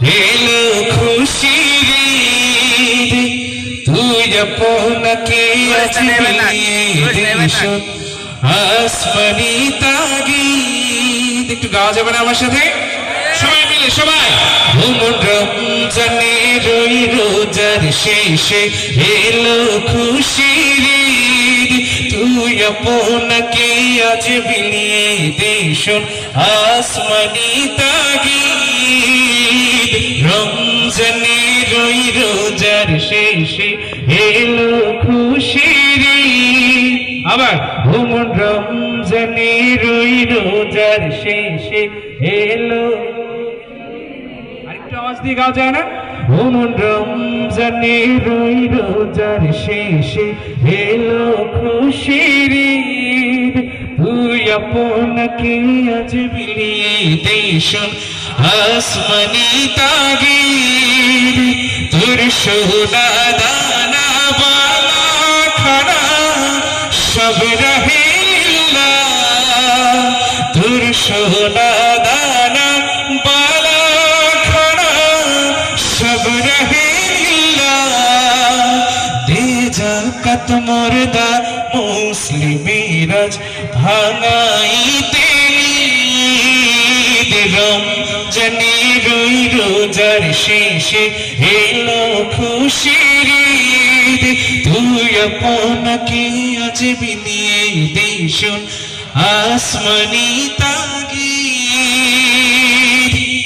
এলো তুই আপনাকে আসমানি তাগিদ একটু গাওয়া যাবে না আমার সাথে সবাই মিলে সবাই ওই রোজার শেষে এলো ঈদ, তুই আপনাকে আজ বিলিয়ে দিস আসমানি তাগিদ ওই রোজার শেষে এলো খুশির। আবার ভ্রমণ রমজানের ওই রোজার শেষে এলো আরেকটু আওয়াজ দিয়ে গাও যায় না ভ্রমণ রমজানের ওই রোজার শেষে এলো খুশির। তুই আপনাকে আজ বিলিয়ে দেশ আসমানি তাগির সোনা দানা বালা খানা সব রহিল্লা তোর সোনা দানা বালা খানা সব রহিল্লা দে জাকাত মর্দা মুসলিমেরাজ ভাঙাইতে রোজার শেষে এলো ঈদ। তুই আপনাকে আজ বিলিয়ে দিস আসমানি তাগি